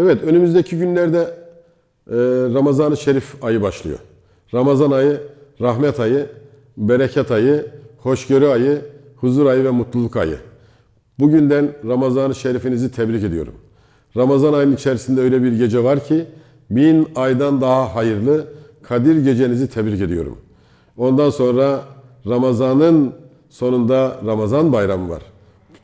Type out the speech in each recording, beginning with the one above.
Evet, önümüzdeki günlerde e, Ramazan-ı Şerif ayı başlıyor. Ramazan ayı, rahmet ayı, bereket ayı, hoşgörü ayı, huzur ayı ve mutluluk ayı. Bugünden Ramazan-ı Şerifinizi tebrik ediyorum. Ramazan ayının içerisinde öyle bir gece var ki bin aydan daha hayırlı Kadir gecenizi tebrik ediyorum. Ondan sonra Ramazan'ın sonunda Ramazan bayramı var.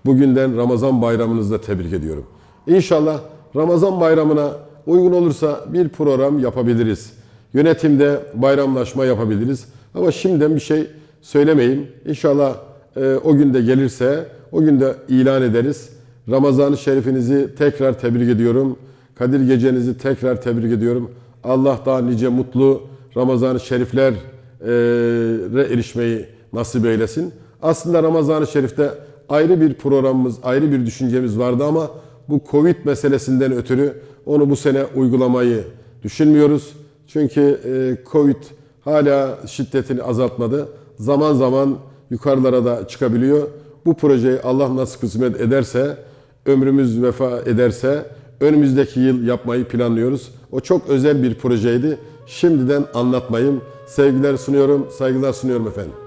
Bugünden Ramazan bayramınızı da tebrik ediyorum. İnşallah Ramazan bayramına uygun olursa bir program yapabiliriz. Yönetimde bayramlaşma yapabiliriz. Ama şimdiden bir şey söylemeyeyim. İnşallah e, o günde gelirse o günde ilan ederiz. Ramazan-ı Şerifinizi tekrar tebrik ediyorum. Kadir Gecenizi tekrar tebrik ediyorum. Allah daha nice mutlu Ramazan-ı Şerifler e, erişmeyi nasip eylesin. Aslında Ramazan-ı Şerif'te ayrı bir programımız, ayrı bir düşüncemiz vardı ama bu Covid meselesinden ötürü onu bu sene uygulamayı düşünmüyoruz. Çünkü e, Covid hala şiddetini azaltmadı. Zaman zaman yukarılara da çıkabiliyor. Bu projeyi Allah nasıl kısmet ederse, ömrümüz vefa ederse önümüzdeki yıl yapmayı planlıyoruz. O çok özel bir projeydi. Şimdiden anlatmayayım. Sevgiler sunuyorum, saygılar sunuyorum efendim.